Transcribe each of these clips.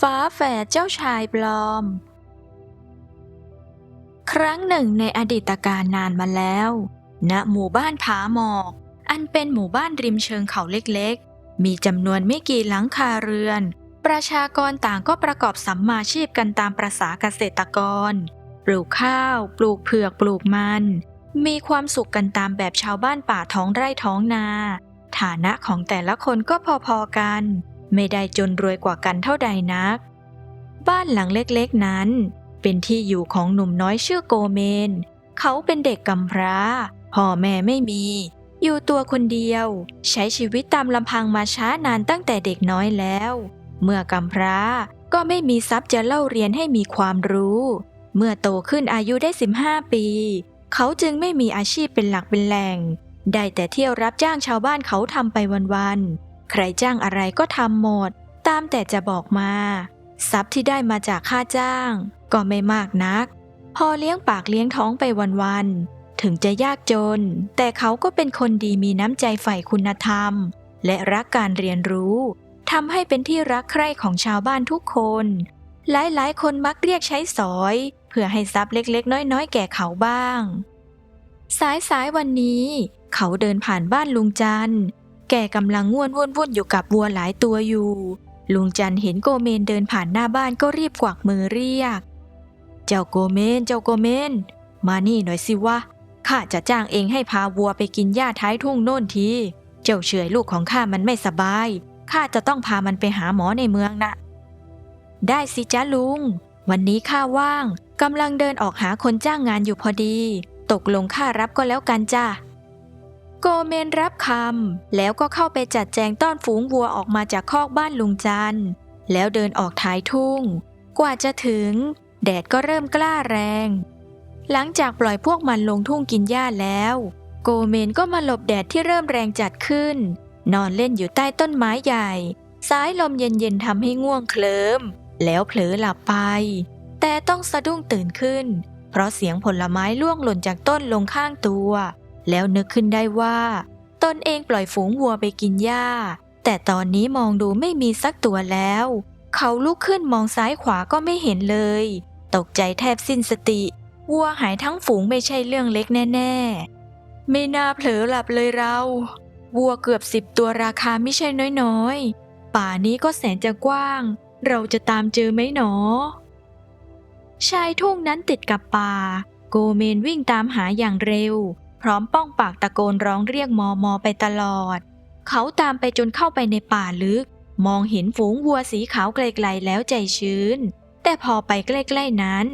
ฟ้าแฝดเจ้าชายปลอม ครั้งหนึ่งในอดีตการนานมาแล้ว ณ หมู่บ้านผาหมอก อันเป็นหมู่บ้านริมเชิงเขาเล็กๆ มีจำนวนไม่กี่หลังคาเรือน ประชากรต่างก็ประกอบสัมมาชีพกันตามประษาเกษตรกร ปลูกข้าว ปลูกเผือก ปลูกมัน มีความสุขกันตามแบบชาวบ้านป่าท้องไร่ท้องนา ฐานะของแต่ละคนก็พอๆกัน ไม่ได้จนรวยกว่ากันเท่าใดนัก บ้านหลังเล็กๆนั้น เป็นที่อยู่ของหนุ่มน้อยชื่อโกเมน เขาเป็นเด็กกำพร้า พ่อแม่ไม่มี อยู่ตัวคนเดียว ใช้ชีวิตตามลำพังมาช้านานตั้งแต่เด็กน้อยแล้ว เมื่อกำพร้าก็ไม่มีทรัพย์จะเล่าเรียนให้มีความรู้ เมื่อโตขึ้นอายุได้ 15 ปี เขาจึงไม่มีอาชีพเป็นหลักเป็นแหล่ง ได้แต่เที่ยวรับจ้างชาวบ้านเขาทำไปวันๆ ใครจ้างอะไรก็ทำหมด ตามแต่จะบอกมา ทรัพย์ที่ได้มาจากค่าจ้าง ก็ไม่มากนัก พอเลี้ยงปากเลี้ยงท้องไปวันๆ ถึงจะยากจน แต่เขาก็เป็นคนดีมีน้ำใจใฝ่คุณธรรม และรักการเรียนรู้ทำให้เป็นที่รักใคร่ของชาวบ้านทุกคน หลายๆ คนมักเรียกใช้สอย เพื่อให้ทรัพย์เล็กๆ น้อยๆ แก่เขาบ้าง สายสายๆวันนี้ เขาเดินผ่านบ้านลุงจันทร์ กกำลังง่วนวุ่นวุ่นอยู่กับวัวหลายตัวอยู่ ลุงจันเห็นโกเมนเดินผ่านหน้าบ้านก็รีบกวักมือเรียก เจ้าโกเมน เจ้าโกเมน มานี่หน่อยสิวะ ข้าจะจ้างเองให้พาวัวไปกินหญ้าท้ายทุ่งโน่นที เจ้าเฉยลูกของข้ามันไม่สบาย ข้าจะต้องพามันไปหาหมอในเมืองนะได้สิจ้าลุง วันนี้ข้าว่างกำลังเดินออกหาคนจ้างงานอยู่พอดี ตกลงค่ารับก็แล้วกันจ้า โกเมนรับคำแล้วก็เข้าไปจัดแจงต้อนฝูงวัวออกมาจากคอกบ้านลุงจันแล้วเดินออกท้ายทุ่ง กว่าจะถึง แดดก็เริ่มกล้าแรง หลังจากปล่อยพวกมันลงทุ่งกินหญ้าแล้ว โกเมนก็มาหลบแดดที่เริ่มแรงจัดขึ้น นอนเล่นอยู่ใต้ต้นไม้ใหญ่ สายลมเย็นๆทำให้ง่วงเคลิ้มแล้วเผลอหลับไป แต่ต้องสะดุ้งตื่นขึ้น เพราะเสียงผลไม้ล่วงหล่นจากต้นลงข้างตัว แล้วนึกขึ้นได้ว่า ตนเองปล่อยฝูงวัวไปกินหญ้า แต่ตอนนี้มองดูไม่มีสักตัวแล้ว เขาลุกขึ้นมองซ้ายขวาก็ไม่เห็นเลย ตกใจแทบสิ้นสติ วัวหายทั้งฝูงไม่ใช่เรื่องเล็กแน่ ๆ ไม่น่าเผลอหลับเลยเรา วัวเกือบสิบตัวราคาไม่ใช่น้อยๆ ป่านี้ก็แสนจะกว้าง เราจะตามเจอไหมหนอ ชายทุ่งนั้นติดกับป่า โกเมนวิ่งตามหาอย่างเร็ว พร้อมป้องปากตะโกนร้องเรียกมอมอไปตลอด เขาตามไปจนเข้าไปในป่าลึก มองเห็นฝูงวัวสีขาวไกลๆแล้วใจชื้น แต่พอไปใกล้ๆนั้น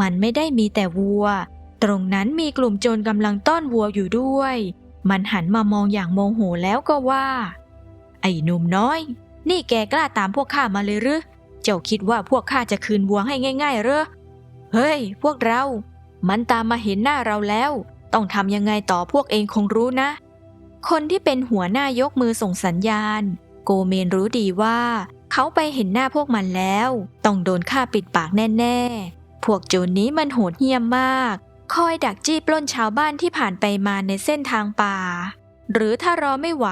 มันไม่ได้มีแต่วัว ตรงนั้นมีกลุ่มโจรกำลังต้อนวัวอยู่ด้วย มันหันมามองอย่างโมโหแล้วก็ว่า ไอ้หนุ่มน้อย นี่แกกล้าตามพวกข้ามาเลยหรือ เจ้าคิดว่าพวกข้าจะคืนวัวให้ง่ายๆเหรอเฮ้ย พวกเรา มันตามมาเห็นหน้าเราแล้ว ต้องทำยังไงต่อพวกเองคงรู้นะ คนที่เป็นหัวหน้ายกมือส่งสัญญาณ โกเมนรู้ดีว่า เขาไปเห็นหน้าพวกมันแล้ว ต้องโดนฆ่าปิดปากแน่ๆ พวกโจรนี้มันโหดเหี้ยมมาก คอยดักจี้ปล้นชาวบ้านที่ผ่านไปมาในเส้นทางป่า หรือถ้ารอไม่ไหว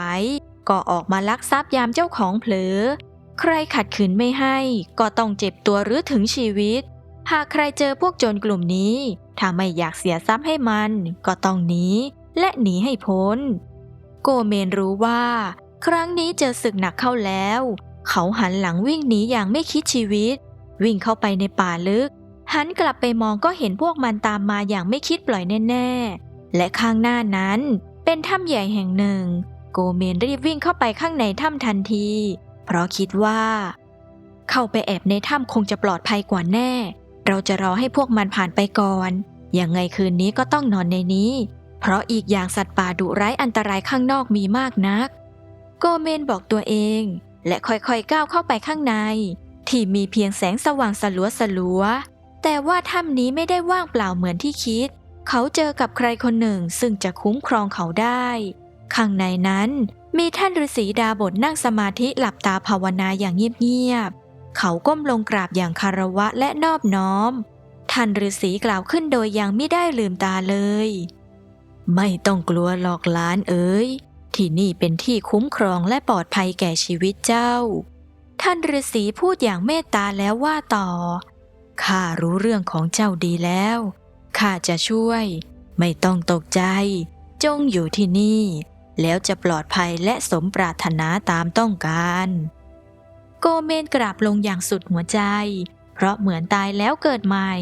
ก็ออกมาลักทรัพย์ยามเจ้าของเผลอ ใครขัดขืนไม่ให้ ก็ต้องเจ็บตัวหรือถึงชีวิต หากใครเจอพวกโจรกลุ่มนี้ ถ้าไม่อยากเสียทรัพย์ให้มันก็ต้องหนีและหนีให้พ้น โกเมนรู้ว่า ครั้งนี้เจอศึกหนักเข้าแล้ว เขาหันหลังวิ่งหนีอย่างไม่คิดชีวิต วิ่งเข้าไปในป่าลึก หันกลับไปมองก็เห็นพวกมันตามมาอย่างไม่คิดปล่อยแน่ๆ และข้างหน้านั้นเป็นถ้ำใหญ่แห่งหนึ่ง โกเมนรีบวิ่งเข้าไปข้างในถ้ำทันที เพราะคิดว่า เข้าไปแอบในถ้ำคงจะปลอดภัยกว่าแน่ เราจะรอให้พวกมันผ่านไปก่อน ยังไงคืนนี้ก็ต้องนอนในนี้ เพราะอีกอย่างสัตว์ป่าดุร้ายอันตรายข้างนอกมีมากนัก โกเมนบอกตัวเอง และค่อยๆก้าวเข้าไปข้างใน ที่มีเพียงแสงสว่างสลัวสลัวๆแต่ว่าถ้ำนี้ไม่ได้ว่างเปล่าเหมือนที่คิด เขาเจอกับใครคนหนึ่งซึ่งจะคุ้มครองเขาได้ ข้างในนั้นมีท่านฤาษีดาบทนั่งสมาธิหลับตาภาวนาอย่างเงียบๆ เขาก้มลงกราบอย่างคารวะและนอบน้อม ท่านฤาษีกล่าวขึ้นโดยยังไม่ได้ลืมตาเลย ไม่ต้องกลัวหลอกหลานเอ๋ยที่นี่เป็นที่คุ้มครองและปลอดภัยแก่ชีวิตเจ้า ท่านฤาษีพูดอย่างเมตตาแล้วว่าต่อข้ารู้เรื่องของเจ้าดีแล้วข้าจะช่วย ไม่ต้องตกใจ จงอยู่ที่นี่ แล้วจะปลอดภัยและสมปรารถนาตามต้องการ โกเมนกราบลงอย่างสุดหัวใจ เพราะเหมือนตายแล้วเกิดใหม่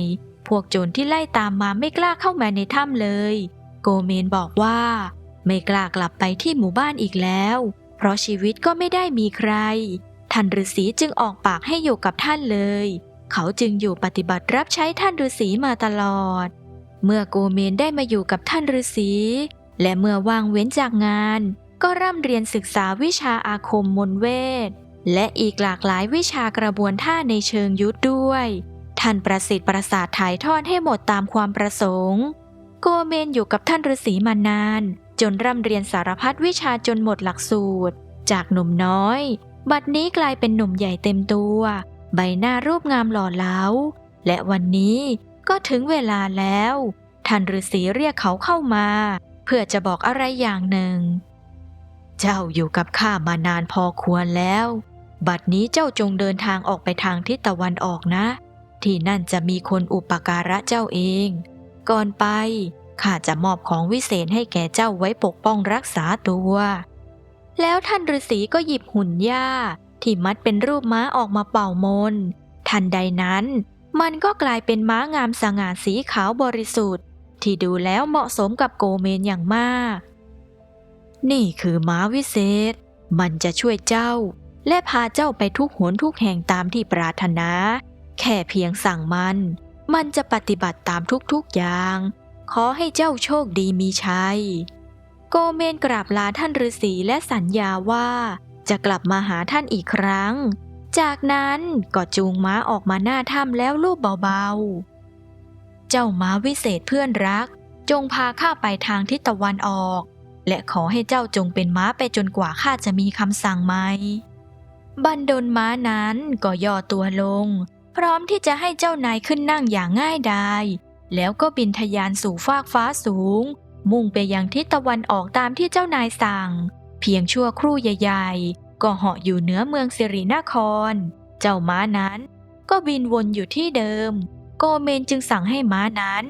พวกโจรที่ไล่ตามมาไม่กล้าเข้ามาในถ้ำเลย โกเมนบอกว่า ไม่กล้ากลับไปที่หมู่บ้านอีกแล้ว เพราะชีวิตก็ไม่ได้มีใคร ท่านฤาษีจึงออกปากให้อยู่กับท่านเลย เขาจึงอยู่ปฏิบัติรับใช้ท่านฤาษีมาตลอด เมื่อโกเมนได้มาอยู่กับท่านฤาษี และเมื่อว่างเว้นจากงาน ก็ร่ำเรียนศึกษาวิชาอาคมมนเวท และอีกหลากหลายวิชากระบวนท่าในเชิงยุทธด้วย ท่านประสิทธิ์ประสาทถ่ายทอดให้หมดตามความประสงค์ โกเมนอยู่กับท่านฤาษีมานาน จนร่ำเรียนสารพัดวิชาจนหมดหลักสูตร จากหนุ่มน้อย บัดนี้กลายเป็นหนุ่มใหญ่เต็มตัว ใบหน้ารูปงามหล่อเหลาและวันนี้ก็ถึงเวลาแล้ว ท่านฤาษีเรียกเขาเข้ามา เพื่อจะบอกอะไรอย่างหนึ่ง เจ้าอยู่กับข้ามานานพอควรแล้ว บัดนี้เจ้าจงเดินทางออกไปทางทิศตะวันออกนะ ที่นั่นจะมีคนอุปการะเจ้าเอง ก่อนไปข้าจะมอบของวิเศษให้แก่เจ้าไว้ปกป้องรักษาตัว แล้วท่านฤาษีก็หยิบหุ่นหญ้าที่มัดเป็นรูปม้าออกมาเป่ามน ทันใดนั้น มันก็กลายเป็นม้างามสง่าสีขาวบริสุทธิ์ ที่ดูแล้วเหมาะสมกับโกเมนอย่างมาก นี่คือม้าวิเศษ มันจะช่วยเจ้า และพาเจ้าไปทุกหนทุกแห่งตามที่ปรารถนา แค่เพียงสั่งมัน มันจะปฏิบัติตามทุกๆอย่าง ขอให้เจ้าโชคดีมีชัย โกเมนกราบลาท่านฤาษีและสัญญาว่า จะกลับมาหาท่านอีกครั้ง จากนั้นก็จูงม้าออกมาหน้าถ้ำแล้วลูบเบาๆ เจ้าม้าวิเศษเพื่อนรัก จงพาข้าไปทางทิศตะวันออก และขอให้เจ้าจงเป็นม้าไปจนกว่าข้าจะมีคำสั่งไหม บันดลม้านั้นก็ย่อตัวลง พร้อมที่จะให้เจ้านายขึ้นนั่งอย่างง่ายดาย แล้วก็บินทะยานสู่ฟากฟ้าสูง มุ่งไปยังทิศตะวันออกตามที่เจ้านายสั่ง เพียงชั่วครู่ใหญ่ๆ ก็เหาะอยู่เหนือเมืองสิรินคร เจ้าม้านั้นก็บินวนอยู่ที่เดิม โกเมนจึงสั่งให้ม้านั้น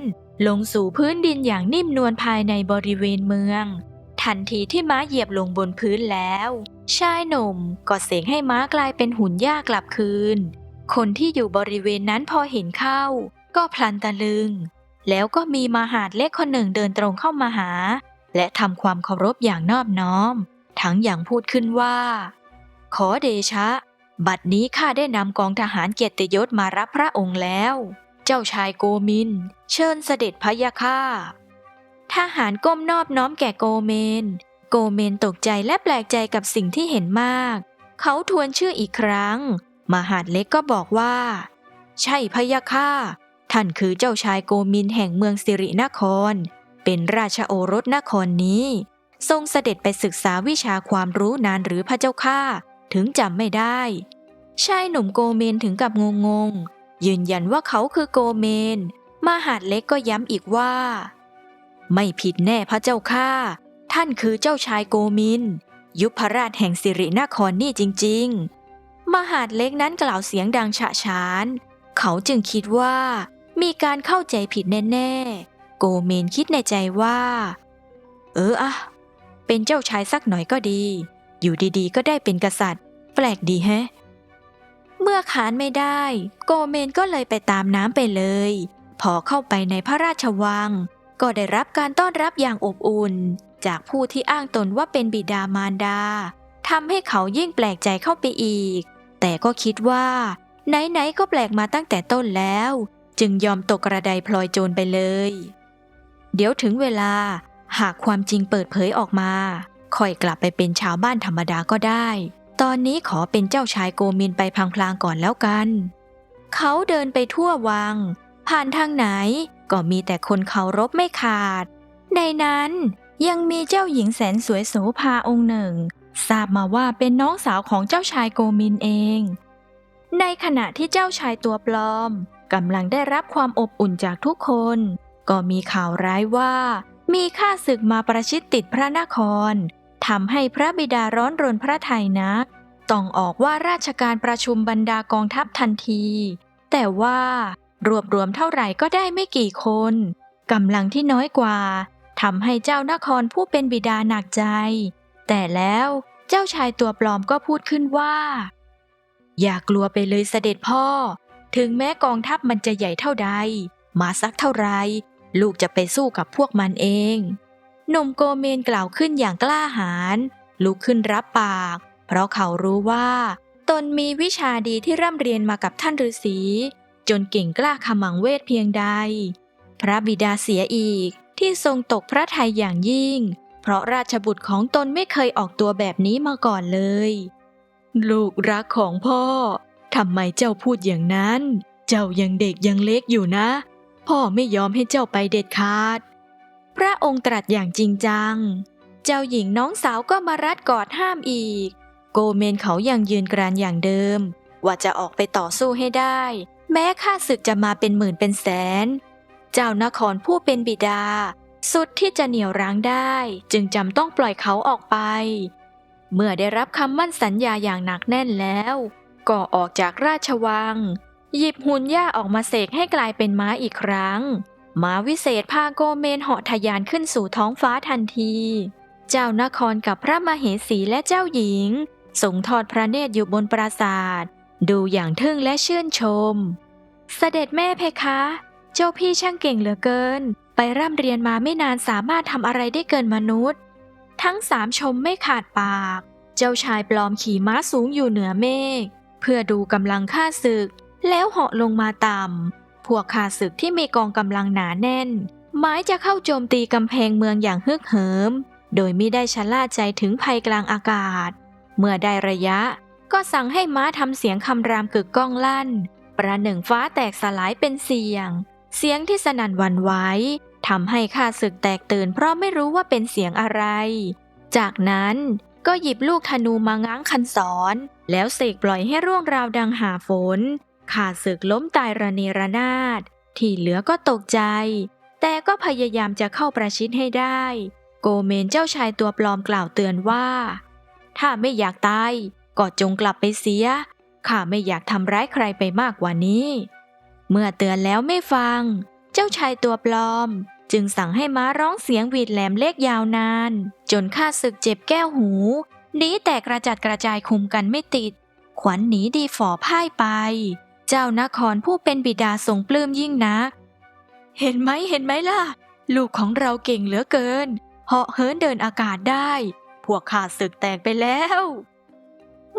ลงสู่พื้นดินอย่างนิ่มนวลภายในบริเวณเมือง ทันทีที่ม้าเหยียบลงบนพื้นแล้ว ชายหนุ่มก็เสกให้ม้ากลายเป็นหุ่นหญ้ากลับคืน คนที่อยู่บริเวณนั้นพอเห็นเข้า ก็พลันตะลึง แล้วก็มีมาหาดเล็กคนหนึ่งเดินตรงเข้ามาหา และทำความเคารพอย่างนอบน้อม ทั้งอย่างพูดขึ้นว่า ขอเดชะ บัดนี้ข้าได้นำกองทหารเกียรติยศมารับพระองค์แล้ว เจ้าชายโกมิน เชิญเสด็จพะยะค่ะ ทหารก้มนอบน้อมแก่โกเมน โกเมนตกใจและแปลกใจกับสิ่งที่เห็นมาก เขาทวนชื่ออีกครั้ง มหาดเล็กก็บอกว่า ใช่พะยะค่ะท่านคือเจ้าชายโกมินแห่งเมืองสิรินคร เป็นราชโอรสนครนี้ ทรงเสด็จไปศึกษาวิชาความรู้นานหรือพระเจ้าข้าถึงจำไม่ได้ชายหนุ่มโกเมนถึงกับงงงยืนยันว่าเขาคือโกเมน มหาดเล็กก็ย้ำอีกว่า ไม่ผิดแน่พระเจ้าข้าท่านคือเจ้าชายโกมิน ยุพราชแห่งสิรินครนี่จริง ๆ มหาดเล็กนั้นกล่าวเสียงดังฉะฉาน เขาจึงคิดว่า มีการเข้าใจผิดแน่ๆ โกเมนคิดในใจว่า เอออะ เป็นเจ้าชายสักหน่อยก็ดี อยู่ดีๆ ก็ได้เป็นกษัตริย์ แปลกดีแฮะ เมื่อขานไม่ได้ โกเมนก็เลยไปตามน้ำไปเลย พอเข้าไปในพระราชวัง ก็ได้รับการต้อนรับอย่างอบอุ่น จากผู้ที่อ้างตนว่าเป็นบิดามารดาทำให้เขายิ่งแปลกใจเข้าไปอีก แต่ก็คิดว่า ไหนๆก็แปลกมาตั้งแต่ต้นแล้ว จึงยอมตกกระไดพลอยโจรไปเลย เดี๋ยวถึงเวลาหากความจริงเปิดเผยออกมาค่อยกลับไปเป็นชาวบ้านธรรมดาก็ได้ ตอนนี้ขอเป็นเจ้าชายโกมินไปพลางๆก่อนแล้วกัน เขาเดินไปทั่ววัง ผ่านทางไหน ก็มีแต่คนเคารพไม่ขาด ในนั้นยังมีเจ้าหญิงแสนสวยโสภาองค์หนึ่ง ทราบมาว่าเป็นน้องสาวของเจ้าชายโกมินเอง ในขณะที่เจ้าชายตัวปลอมกำลังได้รับความอบอุ่นจากทุกคน ก็มีข่าวร้ายว่า มีข้าศึกมาประชิดติดพระนครทำให้พระบิดาร้อนรนพระทัยนัก ต้องออกว่าราชการประชุมบรรดากองทัพทันที แต่ว่า รวบรวมเท่าไหร่ก็ได้ไม่กี่คนกำลังที่น้อยกว่าทำให้เจ้านครผู้เป็นบิดาหนักใจ แต่แล้วเจ้าชายตัวปลอมก็พูดขึ้นว่า อย่ากลัวไปเลยเสด็จพ่อ ถึงแม้กองทัพมันจะใหญ่เท่าใด มาสักเท่าไร ลูกจะไปสู้กับพวกมันเองหนุ่มโกเมนกล่าวขึ้นอย่างกล้าหาญลุกขึ้นรับปาก เพราะเขารู้ว่า ตนมีวิชาดีที่ร่ำเรียนมากับท่านฤาษี จนเก่งกล้าขมังเวทเพียงใด พระบิดาเสียอีกที่ทรงตกพระทัยอย่างยิ่ง เพราะราชบุตรของตนไม่เคยออกตัวแบบนี้มาก่อนเลย ลูกรักของพ่อทำไมเจ้าพูดอย่างนั้น เจ้ายังเด็กยังเล็กอยู่นะ พ่อไม่ยอมให้เจ้าไปเด็ดขาด พระองค์ตรัสอย่างจริงจัง เจ้าหญิงน้องสาวก็มารัดกอดห้ามอีก โกเมนเขายังยืนกรานอย่างเดิม ว่าจะออกไปต่อสู้ให้ได้ แม้ข้าศึกจะมาเป็นหมื่นเป็นแสน เจ้านครผู้เป็นบิดา สุดที่จะเหนี่ยวรั้งได้ จึงจำต้องปล่อยเขาออกไป เมื่อได้รับคำมั่นสัญญาอย่างหนักแน่นแล้ว ก็ออกจากราชวัง หยิบหุ่นย่าออกมาเสกให้กลายเป็นม้าอีกครั้งม้าวิเศษพาโกเมนเหาะทะยานขึ้นสู่ท้องฟ้าทันที เจ้านครกับพระมเหสีและเจ้าหญิงส่งทอดพระเนตรอยู่บนปราสาท ดูอย่างทึ่งและชื่นชม เสด็จแม่เพคะ เจ้าพี่ช่างเก่งเหลือเกิน ไปร่ำเรียนมาไม่นานสามารถทำอะไรได้เกินมนุษย์ ทั้งสามชมไม่ขาดปาก เจ้าชายปลอมขี่ม้าสูงอยู่เหนือเมฆเพื่อดูกำลังข้าศึก แล้วเหาะลงมาต่ำ พวกข้าศึกที่มีกองกำลังหนาแน่น หมายจะเข้าโจมตีกำแพงเมืองอย่างฮึกเหิม โดยไม่ได้ชะล่าใจถึงภัยกลางอากาศ เมื่อได้ระยะ ก็สั่งให้ม้าทำเสียงคำรามกึกก้องลั่น ประหนึ่งฟ้าแตกสลายเป็นเสียง เสียงที่สนั่นวันไหวทำให้ข้าศึกแตกตื่นเพราะไม่รู้ว่าเป็นเสียงอะไร จากนั้นก็หยิบลูกธนูมาง้างคันศร แล้วเสกปล่อยให้ร่วงราวดังหาฝนข้าศึกล้มตายระเนระนาด ที่เหลือก็ตกใจ แต่ก็พยายามจะเข้าประชิดให้ได้ โกเมนเจ้าชายตัวปลอมกล่าวเตือนว่า ถ้าไม่อยากตาย ก็จงกลับไปเสีย ข้าไม่อยากทำร้ายใครไปมากกว่านี้ เมื่อเตือนแล้วไม่ฟัง เจ้าชายตัวปลอม จึงสั่งให้ม้าร้องเสียงหวีดแหลมเล็กยาวนาน จนข้าศึกเจ็บแก้วหูหนีแตกกระจัดกระจายคุมกันไม่ติด ขวัญหนีดีฝ่อพ่ายไป เจ้านครผู้เป็นบิดาทรงปลื้มยิ่งนัก เห็นไหมเห็นไหมล่ะ ลูกของเราเก่งเหลือเกินเหาะเหินเดินอากาศได้ พวกข้าศึกแตกไปแล้ว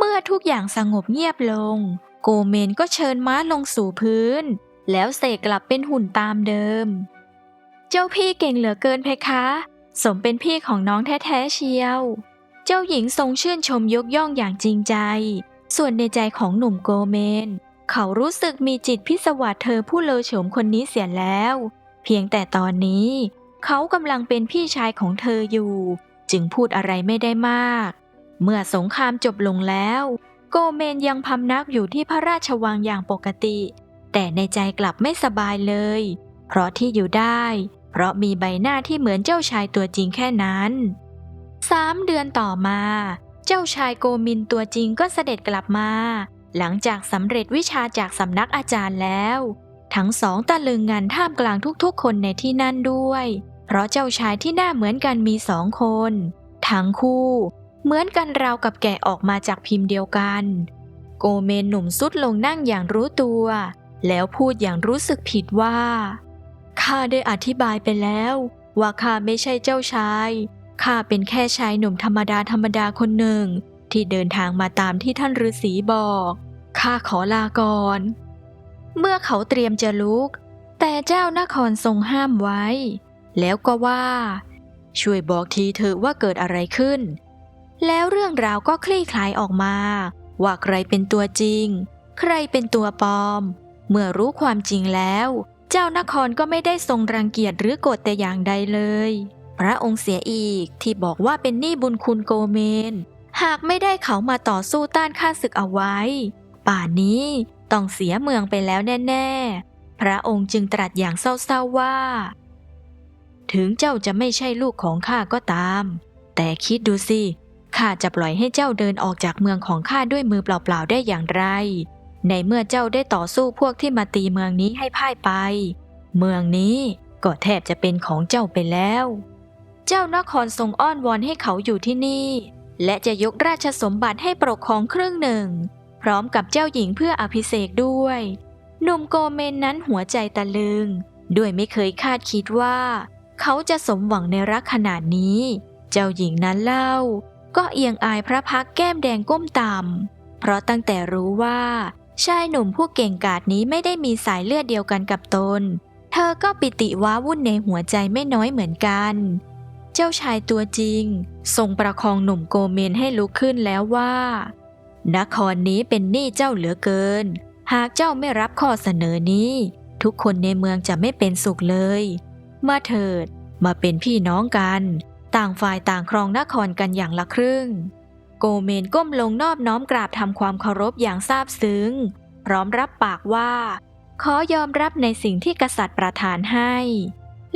เมื่อทุกอย่างสงบเงียบลง โกเมนก็เชิญม้าลงสู่พื้น แล้วเสกกลับเป็นหุ่นตามเดิม เจ้าพี่เก่งเหลือเกินเพคะ สมเป็นพี่ของน้องแท้ๆเชียว เจ้าหญิงทรงชื่นชมยกย่องอย่างจริงใจ ส่วนในใจของหนุ่มโกเมน เขารู้สึกมีจิตพิศวาสเธอผู้เลอโฉมคนนี้เสียแล้ว เพียงแต่ตอนนี้ เขากำลังเป็นพี่ชายของเธออยู่ จึงพูดอะไรไม่ได้มาก เมื่อสงครามจบลงแล้ว โกเมนยังพำนักอยู่ที่พระราชวังอย่างปกติ แต่ในใจกลับไม่สบายเลย เพราะที่อยู่ได้ เพราะมีใบหน้าที่เหมือนเจ้าชายตัวจริงแค่นั้นสามเดือนต่อมา เจ้าชายโกมินตัวจริงก็เสด็จกลับมา หลังจากสำเร็จวิชาจากสำนักอาจารย์แล้ว ทั้งสองตะลึงงานท่ามกลางทุกๆ คนในที่นั่นด้วย เพราะเจ้าชายที่หน้าเหมือนกันมีสองคน ทั้งคู่ เหมือนกันราวกับแกะออกมาจากพิมพ์เดียวกัน โกเมนหนุ่มสุดลงนั่งอย่างรู้ตัว แล้วพูดอย่างรู้สึกผิดว่าข้าได้อธิบายไปแล้ว ว่าข้าไม่ใช่เจ้าชายข้าเป็นแค่ชายหนุ่มธรรมดาธรรมดาคนหนึ่ง ที่เดินทางมาตามที่ท่านฤาษีบอกข้าขอลาก่อน เมื่อเขาเตรียมจะลุก แต่เจ้านครทรงห้ามไว้ แล้วก็ว่า ช่วยบอกทีเถอะว่าเกิดอะไรขึ้น แล้วเรื่องราวก็คลี่คลายออกมา ว่าใครเป็นตัวจริง ใครเป็นตัวปลอม เมื่อรู้ความจริงแล้ว เจ้านครก็ไม่ได้ทรงรังเกียจหรือโกรธแต่อย่างใดเลย พระองค์เสียอีกที่บอกว่าเป็นหนี้บุญคุณโกเมน หากไม่ได้เขามาต่อสู้ต้านข้าศึกเอาไว้ ป่านนี้ต้องเสียเมืองไปแล้วแน่ ๆ พระองค์จึงตรัสอย่างเศร้าๆว่า ถึงเจ้าจะไม่ใช่ลูกของข้าก็ตาม แต่คิดดูสิ ข้าจะปล่อยให้เจ้าเดินออกจากเมืองของข้าด้วยมือเปล่าๆได้อย่างไร ในเมื่อเจ้าได้ต่อสู้พวกที่มาตีเมืองนี้ให้พ่ายไป เมืองนี้ก็แทบจะเป็นของเจ้าไปแล้ว เจ้านครทรงอ้อนวอนให้เขาอยู่ที่นี่ และจะยกราชสมบัติให้ปกครองครึ่งหนึ่ง พร้อมกับเจ้าหญิงเพื่ออภิเษกด้วยหนุ่มโกเมนนั้นหัวใจตะลึง ด้วยไม่เคยคาดคิดว่า เขาจะสมหวังในรักขนาดนี้ เจ้าหญิงนั้นเล่า ก็เอียงอายพระพักแก้มแดงก้มต่ำเพราะตั้งแต่รู้ว่า ชายหนุ่มผู้เก่งกาจนี้ไม่ได้มีสายเลือดเดียวกันกับตน เธอก็ปิติว้าวุ่นในหัวใจไม่น้อยเหมือนกัน เจ้าชายตัวจริง ทรงประคองหนุ่มโกเมนให้ลุกขึ้นแล้วว่า นครนี้เป็นหนี้เจ้าเหลือเกิน หากเจ้าไม่รับข้อเสนอนี้ ทุกคนในเมืองจะไม่เป็นสุขเลย มาเถิดมาเป็นพี่น้องกัน ต่างฝ่ายต่างครองนครกันอย่างละครึ่ง โกเมนก้มลงนอบน้อมกราบทำความเคารพอย่างซาบซึ้ง พร้อมรับปากว่า ขอยอมรับในสิ่งที่กษัตริย์ประทานให้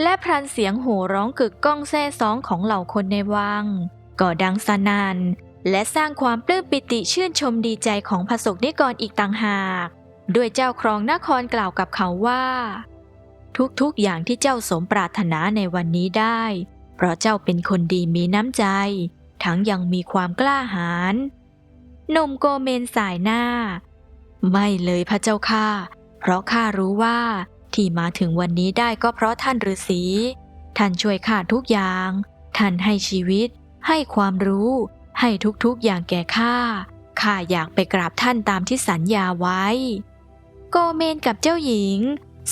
และพลันเสียงโห่ร้องกึกก้องแซ่ซ้องของเหล่าคนในวังก็ดังสนัน่นและสร้างความปลื้มปิติชื่นชมดีใจของพระสกนิกรอีกต่างหากด้วยเจ้าครองนครกล่าวกับเขาว่า ทุกๆอย่างที่เจ้าสมปรารถนาในวันนี้ได้ เพราะเจ้าเป็นคนดีมีน้ำใจ ทั้งยังมีความกล้าหาญหนุ่มโกเมนสายหน้า ไม่เลยพระเจ้าค่ะเพราะข้ารู้ว่าที่มาถึงวันนี้ได้ก็เพราะท่านฤาษีท่านช่วยข้าทุกอย่าง ท่านให้ชีวิต ให้ความรู้ ให้ทุกๆอย่างแก่ข้าข้าอยากไปกราบท่านตามที่สัญญาไว้ โกเมนกับเจ้าหญิง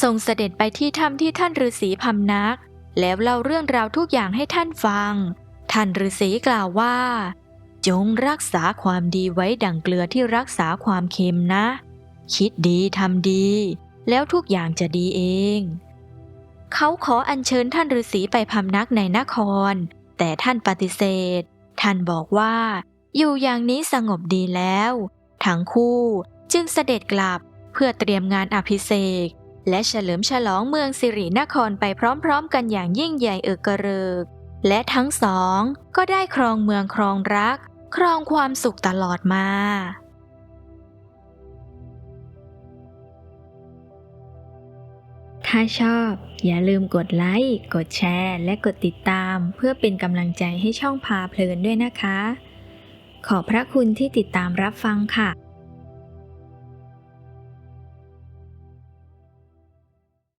ทรงเสด็จไปที่ถ้ำที่ท่านฤาษีพำนัก แล้วเล่าเรื่องราวทุกอย่างให้ท่านฟัง ท่านฤาษีกล่าวว่า จงรักษาความดีไว้ดั่งเกลือที่รักษาความเค็มนะ คิดดีทำดี แล้วทุกอย่างจะดีเอง เขาขออัญเชิญท่านฤาษีไปพำนักในนคร แต่ท่านปฏิเสธ ท่านบอกว่า อยู่อย่างนี้สงบดีแล้ว ทั้งคู่จึงเสด็จกลับเพื่อเตรียมงานอภิเษก และเฉลิมฉลองเมืองสิรินครไปพร้อมๆกันอย่างยิ่งใหญ่เอกระเริก และทั้งสองก็ได้ครองเมืองครองรัก ครองความสุขตลอดมา ถ้าชอบ อย่าลืมกดไลค์ กดแชร์ และกดติดตาม เพื่อเป็นกำลังใจให้ช่องพาเพลินด้วยนะคะ ขอบพระคุณที่ติดตามรับฟังค่ะ